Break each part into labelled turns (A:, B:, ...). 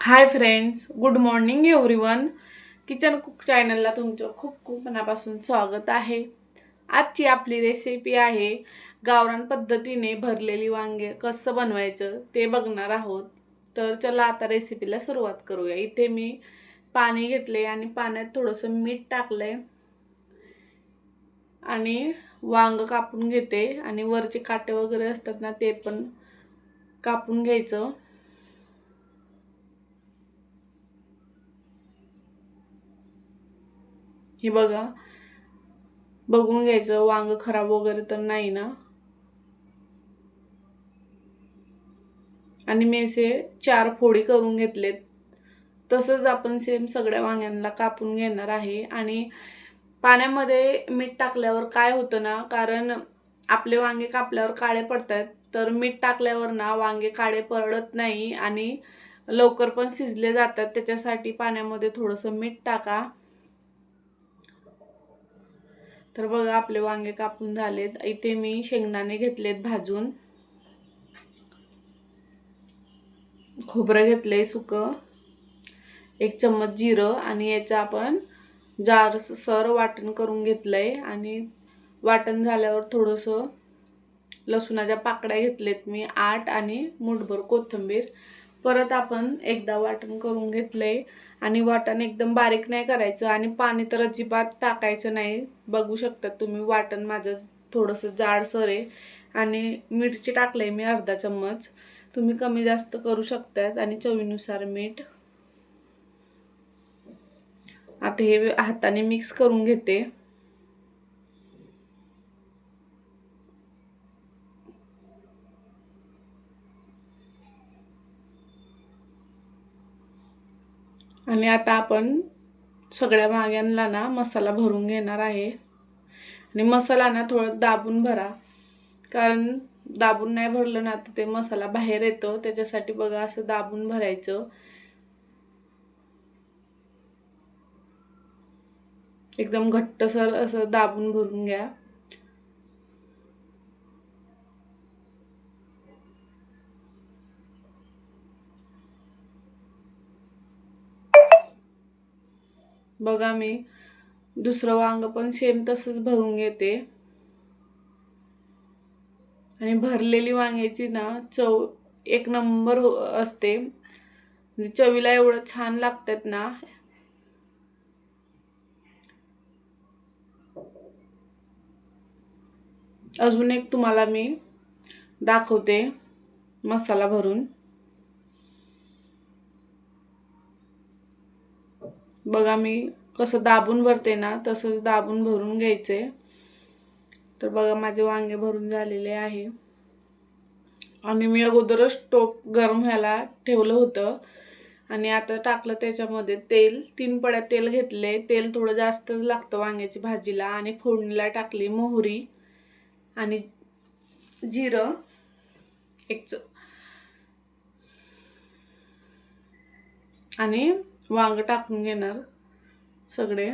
A: Hi friends good morning everyone kitchen cook चॅनलला तुमचं खूप खूप मनापासून स्वागत आहे. आजची आपली रेसिपी आहे गावरान पद्धतीने भरलेली वांगे कसं बनवायचं ते बघणार आहोत. तर चला आता रेसिपीला सुरुवात करूया. इथे मी पाणी घेतले आणि पाण्यात थोडंसं मीठ टाकलं आहे आणि वांग कापून घेते आणि वरचे काटे वगैरे असतात ना ते पण कापून घ्यायचं. हे बघा. बघून घ्यायचं. वांग खराब वगैरे तर नाही ना? आणि मी असे चार फोडी करून घेतलेत. तसंच आपण सेम सगळ्या वांग्यांना कापून घेणार आहे. आणि पाण्यामध्ये मीठ टाकल्यावर काय होतं ना? कारण आपले वांगे कापल्यावर काळे पडतात. तर मीठ टाकल्यावर ना वांगे काळे पडत नाही आणि लवकर पण शिजले जातात. त्याच्यासाठी पाण्यामध्ये थोडंसं मीठ टाका. तर बघा आपले वांगे कापून झालेत. इथे मी शेंगदाणे घेतलेत भाजून. खोबरं घेतलंय सुकं. एक चम्मच जिरं आणि याचं आपण जार सर वाटण करून घेतलंय. आणि वाटण झाल्यावर थोडंसं लसूणाच्या पाकड्या घेतलेत मी. आठ आणि मुठभर कोथिंबीर. परत आपण एकदा वाटण करून घेतलंय आणि वाटण एकदम बारीक नाही करायचं आणि पाणी तर अजिबात टाकायचं नाही. बघू शकतात तुम्ही वाटण माझं थोडंसं जाडसर आहे आणि मिरची टाकलंय मी अर्धा चम्मच. तुम्ही कमी जास्त करू शकतात आणि चवीनुसार मीठ. आता हे हाताने मिक्स करून घेते. आणि आता आपण सगळ्या माग्यांना ना मसाला भरून घेणार आहे. आणि मसाला ना थोडं दाबून भरा. कारण दाबून नाही भरलं ना तर ते मसाला बाहेर येतो. त्याच्यासाठी बघा असं दाबून भरायचं. एकदम घट्टसर असं दाबून भरून घ्या. बघा मी. दुसरं वांग पण सेम तसंच भरून घेते. आणि भरलेली वांग्याची ना चव एक नंबर हो असते. म्हणजे चवीला एवढं छान लागतात ना. अजून एक तुम्हाला मी दाखवते मसाला भरून. बघा मी कसं दाबून भरते ना तसंच दाबून भरून घ्यायचे. तर बघा माझे वांगे भरून झालेले आहे. आणि मी अगोदरच टोप गरम व्हायला ठेवलं होतं. आणि आता टाकलं त्याच्यामध्ये तेल. तीन पड्या तेल घेतले. तेल थोडं जास्तच लागतं वांग्याची भाजीला. आणि फोडणीला टाकली मोहरी. आणि जिरं. एक आणि वांग टाकून घेणार सगळे.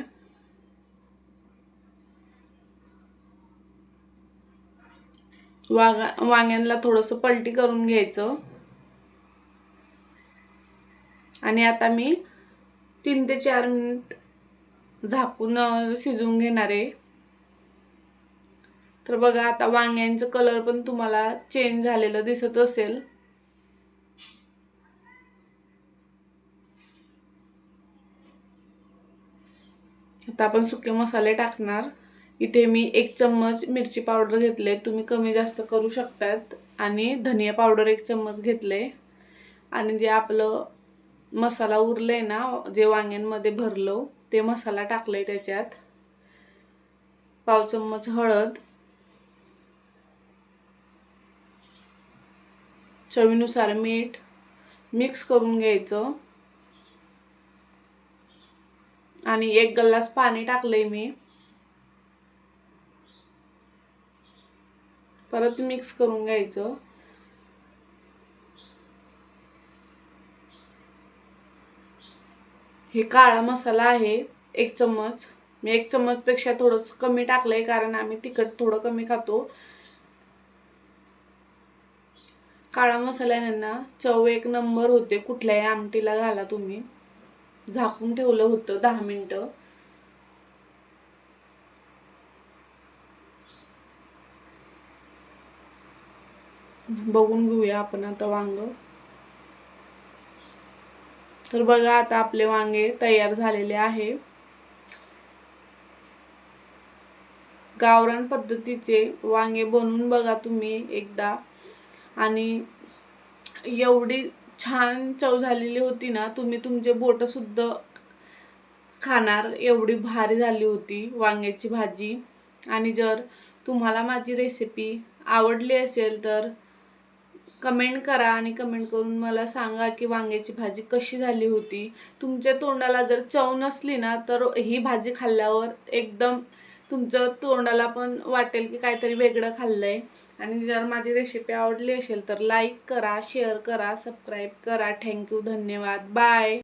A: वांगा वांग्यांना थोडंसं पलटी करून घ्यायचं. आणि आता मी तीन ते चार मिनिट झाकून शिजवून घेणार आहे. तर बघा आता वांग्यांचं कलर पण तुम्हाला चेंज झालेलं दिसत असेल. आता आपण सुके मसाले टाकणार. इथे मी एक चम्मच मिरची पावडर घेतले. तुम्ही कमी जास्त करू शकतात. आणि धनिया पावडर एक चम्मच घेतले. आणि जे आपलं मसाला उरले ना जे वांग्यांमध्ये भरलो ते मसाला टाकलं आहे त्याच्यात. पाव चम्मच हळद. चवीनुसार मीठ. मिक्स करून घ्यायचं. आणि एक गल्लास पाणी टाकलंय मी. परत मिक्स करून घ्यायचं. हे काळा मसाला आहे एक चम्मच. मी एक चम्मचपेक्षा थोडंसं कमी टाकलंय कारण आम्ही तिखट थोडं कमी खातो. काळा मसाल्याने ना चव एक नंबर होते कुठल्याही आमटीला घाला तुम्ही. झाकून ठेवलं होतं दहा मिनटं. बघून घेऊया आपण आता वांग. तर बघा आता आपले वांगे तयार झालेले आहे. गावरान पद्धतीचे वांगे बनवून बघा तुम्ही एकदा. आणि एवढी छान चव झालेली होती ना तुम्ही तुमचे बोट सुद्धा खाणार एवढी भारी झाली होती वांग्याची भाजी. आणि जर तुम्हाला माझी रेसिपी आवडली असेल तर कमेंट करा आणि कमेंट करून मला सांगा की वांग्याची भाजी कशी झाली होती. तुमच्या तोंडाला जर चव नसली ना तर ही भाजी खाल्ल्यावर एकदम तुमचं तोंडाला पण वाटेल की काहीतरी वेगळं खाल्लं आहे आणि जर माझी रेसिपी आवडली असेल तर लाईक करा शेअर करा सबस्क्राईब करा. थँक्यू धन्यवाद. बाय